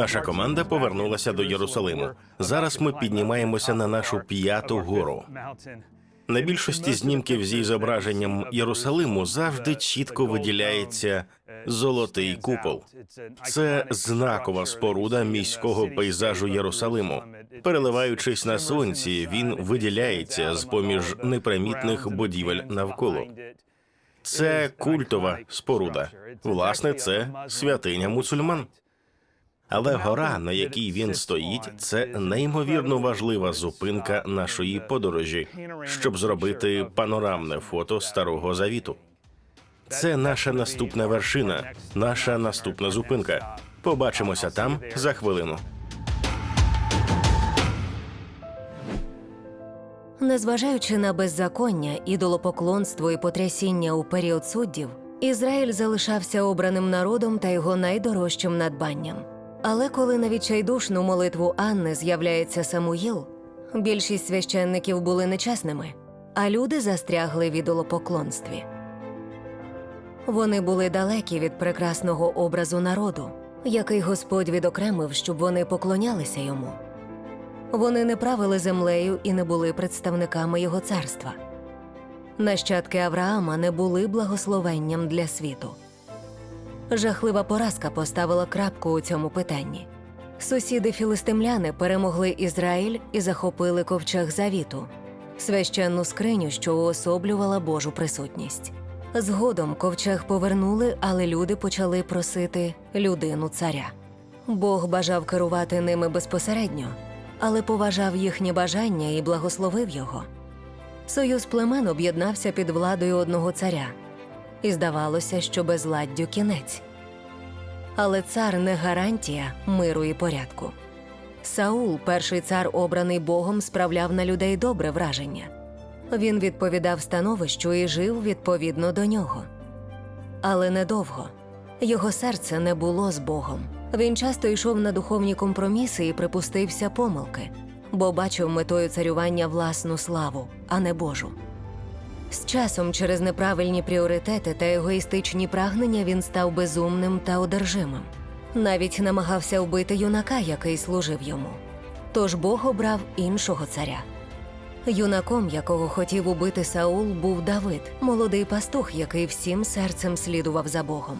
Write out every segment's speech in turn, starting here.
Наша команда повернулася до Єрусалиму. Зараз ми піднімаємося на нашу п'яту гору. На більшості знімків зі зображенням Єрусалиму завжди чітко виділяється золотий купол. Це знакова споруда міського пейзажу Єрусалиму. Переливаючись на сонці, він виділяється з поміж непримітних будівель навколо. Це культова споруда. Власне, це святиня мусульман. Але гора, на якій він стоїть, це неймовірно важлива зупинка нашої подорожі, щоб зробити панорамне фото старого завіту. Це наша наступна вершина, наша наступна зупинка. Побачимося там за хвилину. Незважаючи на беззаконня, ідолопоклонство і потрясіння у період суддів, Ізраїль залишався обраним народом та його найдорожчим надбанням. Але коли на відчайдушну молитву Анни з'являється Самуїл, більшість священників були нечесними, а люди застрягли в ідолопоклонстві. Вони були далекі від прекрасного образу народу, який Господь відокремив, щоб вони поклонялися йому. Вони не правили землею і не були представниками його царства. Нащадки Авраама не були благословенням для світу. Жахлива поразка поставила крапку у цьому питанні. Сусіди філистимляни перемогли Ізраїль і захопили ковчег завіту, священну скриню, що уособлювала Божу присутність. Згодом ковчег повернули, але люди почали просити людину царя. Бог бажав керувати ними безпосередньо, але поважав їхнє бажання і благословив його. Союз племен об'єднався під владою одного царя, і здавалося, що безладдю кінець. Але цар не гарантія миру і порядку. Саул, перший цар, обраний Богом, справляв на людей добре враження. Він відповідав становищу і жив відповідно до нього. Але недовго його серце не було з Богом. Він часто йшов на духовні компроміси і припустився помилки, бо бачив метою царювання власну славу, а не Божу. З часом, через неправильні пріоритети та егоїстичні прагнення, він став безумним та одержимим. Навіть намагався вбити юнака, який служив йому. Тож Бог обрав іншого царя. Юнаком, якого хотів убити Саул, був Давид, молодий пастух, який всім серцем слідував за Богом.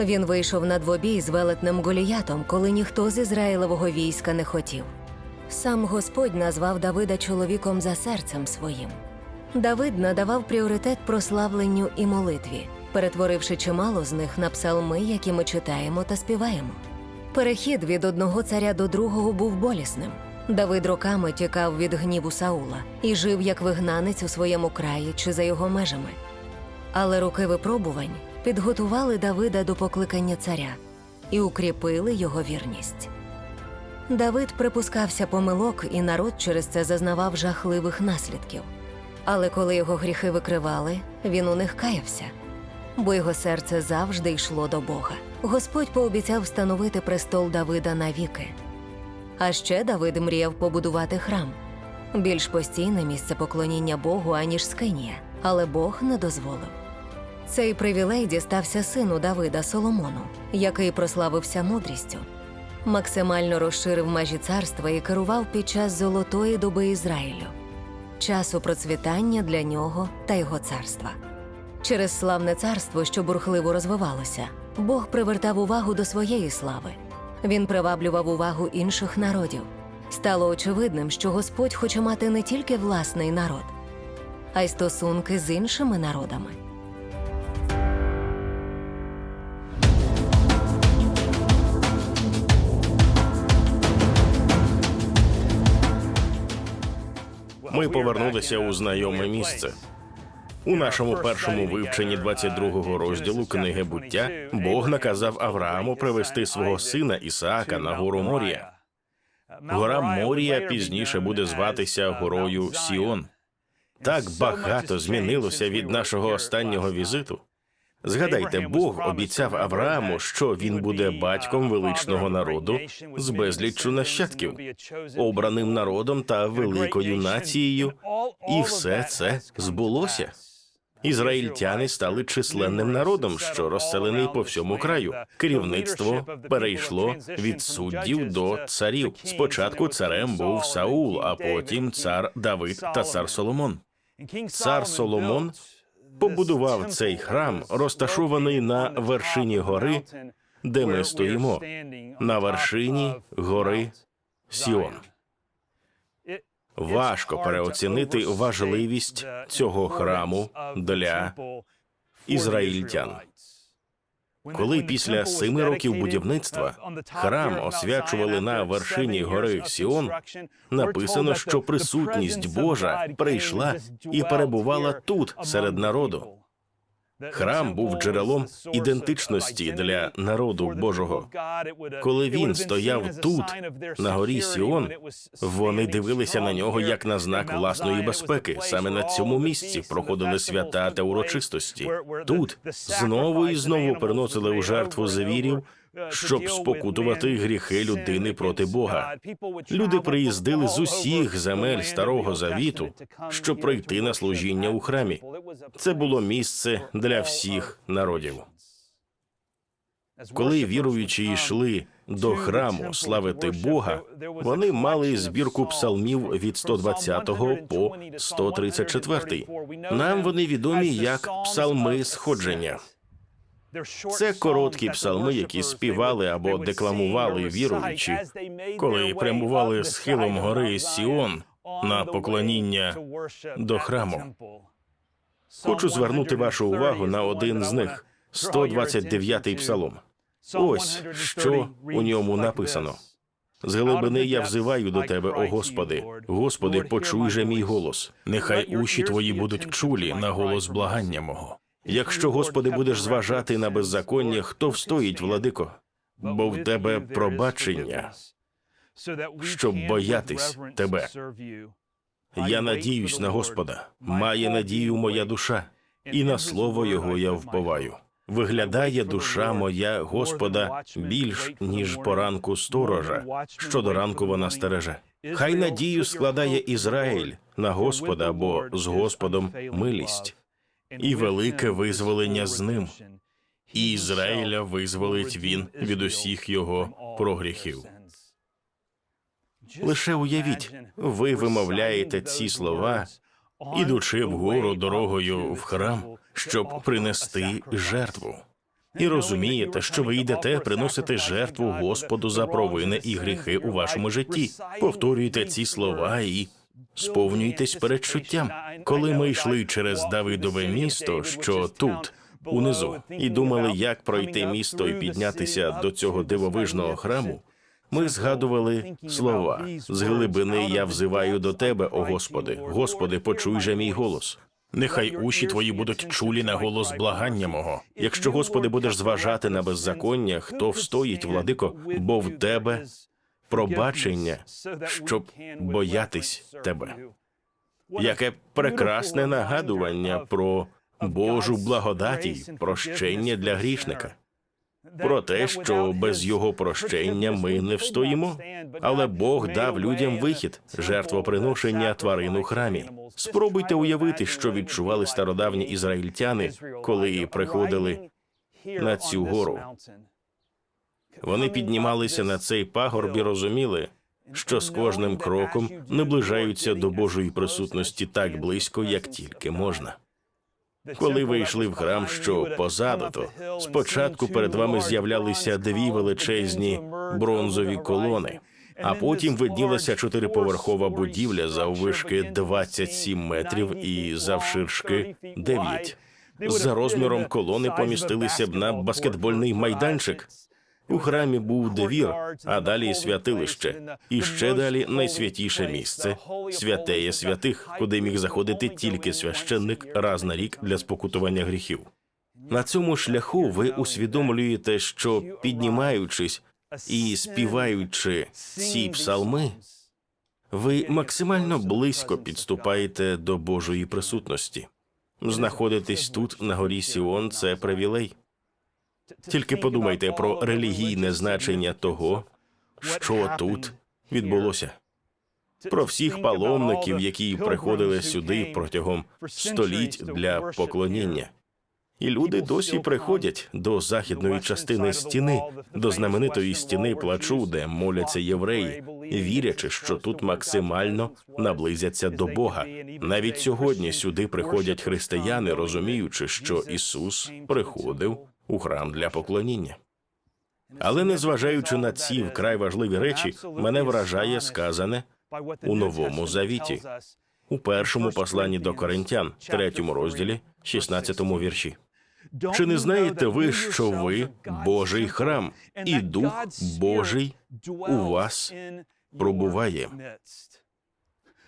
Він вийшов на двобій з велетним Голіятом, коли ніхто з Ізраїлевого війська не хотів. Сам Господь назвав Давида чоловіком за серцем своїм. Давид надавав пріоритет прославленню і молитві, перетворивши чимало з них на псалми, які ми читаємо та співаємо. Перехід від одного царя до другого був болісним. Давид роками тікав від гніву Саула і жив як вигнанець у своєму краї чи за його межами. Але роки випробувань підготували Давида до покликання царя і укріпили його вірність. Давид припускався помилок, і народ через це зазнавав жахливих наслідків. Але коли його гріхи викривали, він у них каявся, бо його серце завжди йшло до Бога. Господь пообіцяв встановити престол Давида навіки. А ще Давид мріяв побудувати храм більш постійне місце поклоніння Богу, аніж Скинія, але Бог не дозволив. Цей привілей дістався сину Давида Соломону, який прославився мудрістю, максимально розширив межі царства і керував під час золотої доби Ізраїлю, часу процвітання для нього та його царства. Через славне царство, що бурхливо розвивалося, Бог привертав увагу до своєї слави. Він приваблював увагу інших народів. Стало очевидним, що Господь хоче мати не тільки власний народ, а й стосунки з іншими народами. Ми повернулися у знайоме місце. У нашому першому вивченні 22-го розділу книги буття Бог наказав Аврааму привести свого сина Ісаака на гору Морія. Гора Морія пізніше буде зватися горою Сіон. Так багато змінилося від нашого останнього візиту. Згадайте, Бог обіцяв Аврааму, що він буде батьком величного народу з безліччю нащадків, обраним народом та великою нацією, і все це збулося. Ізраїльтяни стали численним народом, що розселений по всьому краю. Керівництво перейшло від суддів до царів. Спочатку царем був Саул, а потім цар Давид та цар Соломон. Цар Соломон Побудував цей храм, розташований на вершині гори, де ми стоїмо, на вершині гори Сіон. Важко переоцінити важливість цього храму для ізраїльтян. Коли після семи років будівництва храм освячували на вершині гори Сіон, написано, що присутність Божа прийшла і перебувала тут серед народу. Храм був джерелом ідентичності для народу Божого. Коли він стояв тут, на горі Сіон, вони дивилися на нього як на знак власної безпеки. Саме на цьому місці проходили свята та урочистості. Тут знову і знову приносили у жертву звірів, щоб спокутувати гріхи людини проти Бога. Люди приїздили з усіх земель Старого Завіту, щоб прийти на служіння у храмі. Це було місце для всіх народів. Коли віруючі йшли до храму славити Бога, вони мали збірку псалмів від 120 по 134. Нам вони відомі як псалми сходження. Це короткі псалми, які співали або декламували віруючі, коли прямували схилом гори Сіон на поклоніння до храму. Хочу звернути вашу увагу на один з них 129-й псалом. Ось що у ньому написано. З глибини я взиваю до тебе, о Господи. Господи, почуй же мій голос. Нехай уші твої будуть чулі на голос благання мого. Якщо, Господи, будеш зважати на беззаконня, хто встоїть, владико? Бо в тебе пробачення, щоб боятись тебе. Я надіюсь на Господа. Має надію моя душа, і на слово Його я вповаю. Виглядає душа моя Господа більш ніж поранку сторожа, що до ранку вона стереже. Хай надію складає Ізраїль на Господа, бо з Господом милість і велике визволення з ним. І Ізраїля визволить він від усіх його прогріхів. Лише уявіть, ви вимовляєте ці слова, ідучи вгору дорогою в храм, щоб принести жертву. І розумієте, що ви йдете приносити жертву Господу за провини і гріхи у вашому житті. Повторюйте ці слова і сповнюйтесь передчуттям. Коли ми йшли через Давидове місто, що тут, унизу, і думали, як пройти місто і піднятися до цього дивовижного храму. Ми згадували слова з глибини я взиваю до тебе, о Господи. Господи, почуй же мій голос. Нехай уші твої будуть чулі на голос благання мого. Якщо, Господи, будеш зважати на беззаконня, хто встоїть, владико, бо в тебе пробачення, щоб боятись тебе. Яке прекрасне нагадування про Божу благодаті, й прощення для грішника. Про те, що без його прощення ми не встоїмо, але Бог дав людям вихід жертвоприношення тварин у храмі. Спробуйте уявити, що відчували стародавні ізраїльтяни, коли приходили на цю гору. Вони піднімалися на цей пагорб і розуміли, що з кожним кроком наближаються до Божої присутності так близько, як тільки можна. Коли ви йшли в храм, що позаду, то спочатку перед вами з'являлися дві величезні бронзові колони, а потім виднілася чотириповерхова будівля заввишки 27 метрів і завширшки 9. За розміром колони помістилися б на баскетбольний майданчик. У храмі був двір, а далі святилище, і ще далі найсвятіше місце святеє святих, куди міг заходити тільки священник раз на рік для спокутування гріхів. На цьому шляху ви усвідомлюєте, що піднімаючись і співаючи ці псалми, ви максимально близько підступаєте до Божої присутності. Знаходитись тут на горі Сіон це привілей. Тільки подумайте про релігійне значення того, що тут відбулося. про всіх паломників, які приходили сюди протягом століть для поклоніння. І люди досі приходять до західної частини стіни, до знаменитої стіни плачу, де моляться євреї, вірячи, що тут максимально наблизяться до Бога. Навіть сьогодні сюди приходять християни, розуміючи, що Ісус приходив у храм для поклоніння. Але незважаючи на ці вкрай важливі речі, мене вражає сказане у новому завіті, у першому посланні до Коринтян, третьому розділі, 16 вірші. Чи не знаєте ви, що ви Божий храм, і Дух Божий у вас пробуває?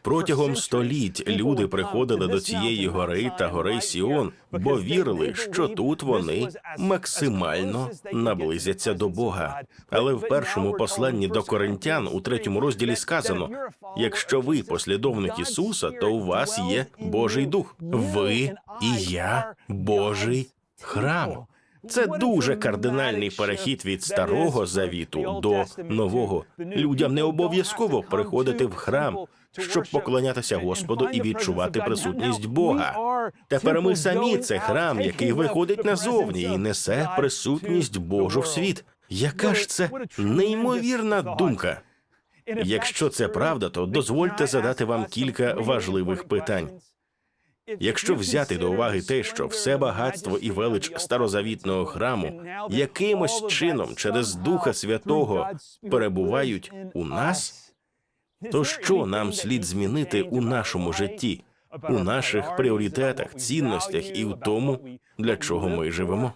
Протягом століть люди приходили до цієї гори та гори Сіон, бо вірили, що тут вони максимально наблизяться до Бога. Але в першому посланні до коринтян у третьому розділі сказано: якщо ви послідовник Ісуса, то у вас є Божий Дух. Ви і я Божий храм. Це дуже кардинальний перехід від старого завіту до нового. Людям не обов'язково приходити в храм, щоб поклонятися Господу і відчувати присутність Бога. Тепер ми самі це храм, який виходить назовні і несе присутність Божу в світ. Яка ж це неймовірна думка? Якщо це правда, то дозвольте задати вам кілька важливих питань. Якщо взяти до уваги те, що все багатство і велич старозавітного храму якимось чином через Духа Святого перебувають у нас, то що нам слід змінити у нашому житті, у наших пріоритетах, цінностях і у тому, для чого ми живемо?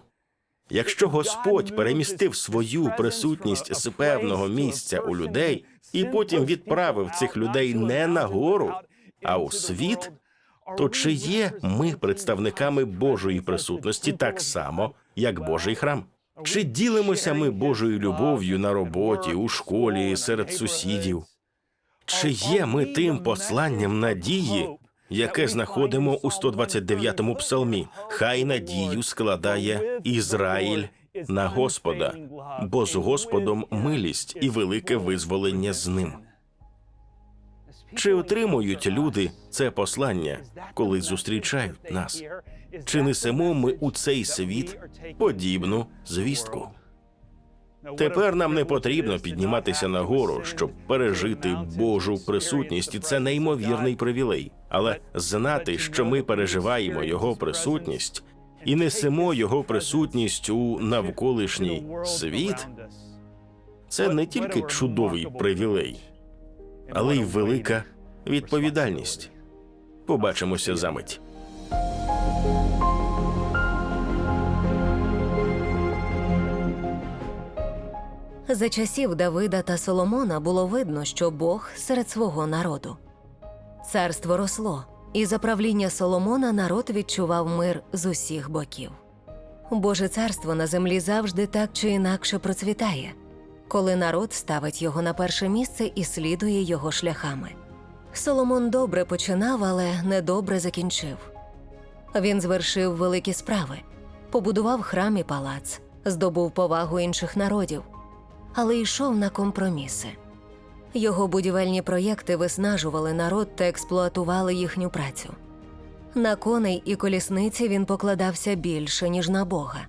Якщо Господь перемістив свою присутність з певного місця у людей і потім відправив цих людей не на гору, а у світ, то чи є ми представниками Божої присутності так само, як Божий храм? Чи ділимося ми Божою любов'ю на роботі, у школі, серед сусідів? Чи є ми тим посланням надії, яке знаходимо у 129-му псалмі? Хай надію складає Ізраїль на Господа, бо з Господом милість і велике визволення з ним. Чи отримують люди це послання, коли зустрічають нас? Чи несемо ми у цей світ подібну звістку? Тепер нам не потрібно підніматися на гору, щоб пережити Божу присутність, і це неймовірний привілей. Але знати, що ми переживаємо його присутність і несемо його присутність у навколишній світ, це не тільки чудовий привілей, але й велика відповідальність. Побачимося за мить. За часів Давида та Соломона було видно, що Бог серед свого народу. Царство росло, і за правління Соломона народ відчував мир з усіх боків. Боже царство на землі завжди так чи інакше процвітає, коли народ ставить його на перше місце і слідує його шляхами. Соломон добре починав, але недобре закінчив. Він звершив великі справи, побудував храм і палац, здобув повагу інших народів, але йшов на компроміси. Його будівельні проєкти виснажували народ та експлуатували їхню працю. На коней і колісниці він покладався більше, ніж на Бога.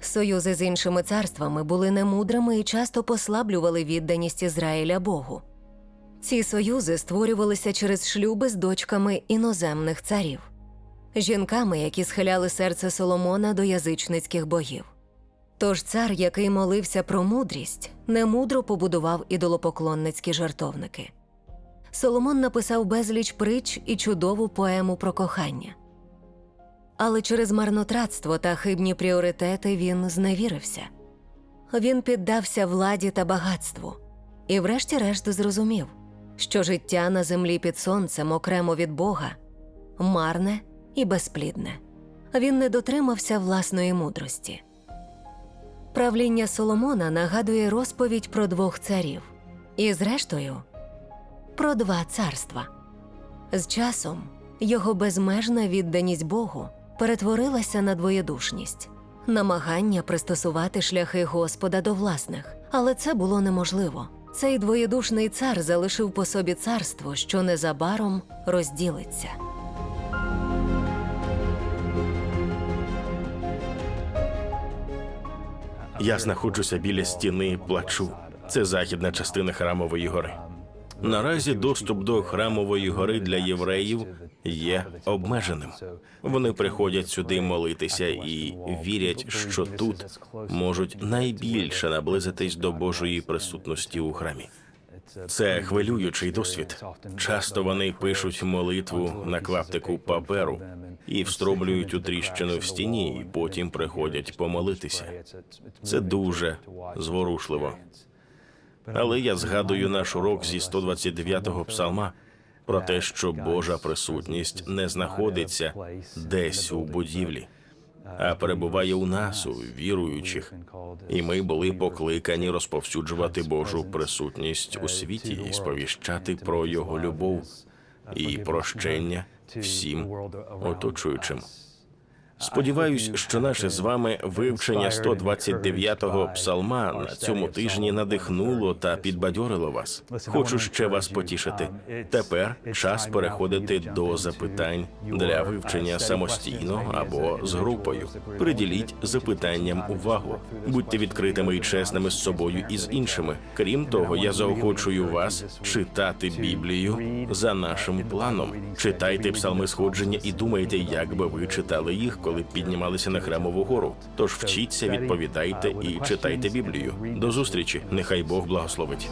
Союзи з іншими царствами були немудрими і часто послаблювали відданість Ізраїля Богу. Ці союзи створювалися через шлюби з дочками іноземних царів, жінками, які схиляли серце Соломона до язичницьких богів. Тож цар, який молився про мудрість, немудро побудував ідолопоклонницькі жартовники. Соломон написав безліч притч і чудову поему про кохання. Але через марнотратство та хибні пріоритети він зневірився. Він піддався владі та багатству і, врешті-решт, зрозумів, що життя на землі під сонцем окремо від Бога марне і безплідне. Він не дотримався власної мудрості. Правління Соломона нагадує розповідь про двох царів і, зрештою, про два царства. З часом його безмежна відданість Богу перетворилася на двоєдушність, намагання пристосувати шляхи Господа до власних, але це було неможливо. Цей двоєдушний цар залишив по собі царство, що незабаром розділиться. Я знаходжуся біля стіни плачу. Це західна частина храмової гори. Наразі доступ до храмової гори для євреїв є обмеженим. Вони приходять сюди молитися і вірять, що тут можуть найбільше наблизитись до Божої присутності у храмі. Це хвилюючий досвід. Часто вони пишуть молитву на клаптику паперу і встромлюють у тріщину в стіні, і потім приходять помолитися. Це дуже зворушливо. Але я згадую наш урок зі 129-го псалма про те, що Божа присутність не знаходиться десь у будівлі, а перебуває у нас, у віруючих. І ми були покликані розповсюджувати Божу присутність у світі і сповіщати про його любов і прощення всім оточуючим. Сподіваюсь, що наше з вами вивчення 129-го псалма на цьому тижні надихнуло та підбадьорило вас. Хочу ще вас потішити. Тепер час переходити до запитань для вивчення самостійно або з групою. Приділіть запитанням увагу. Будьте відкритими і чесними з собою і з іншими. Крім того, я заохочую вас читати Біблію за нашим планом. Читайте псалми сходження і думайте, як би ви читали їх, коли піднімалися на храмову гору. Тож вчіться, відповідайте і читайте Біблію. До зустрічі. Нехай Бог благословить.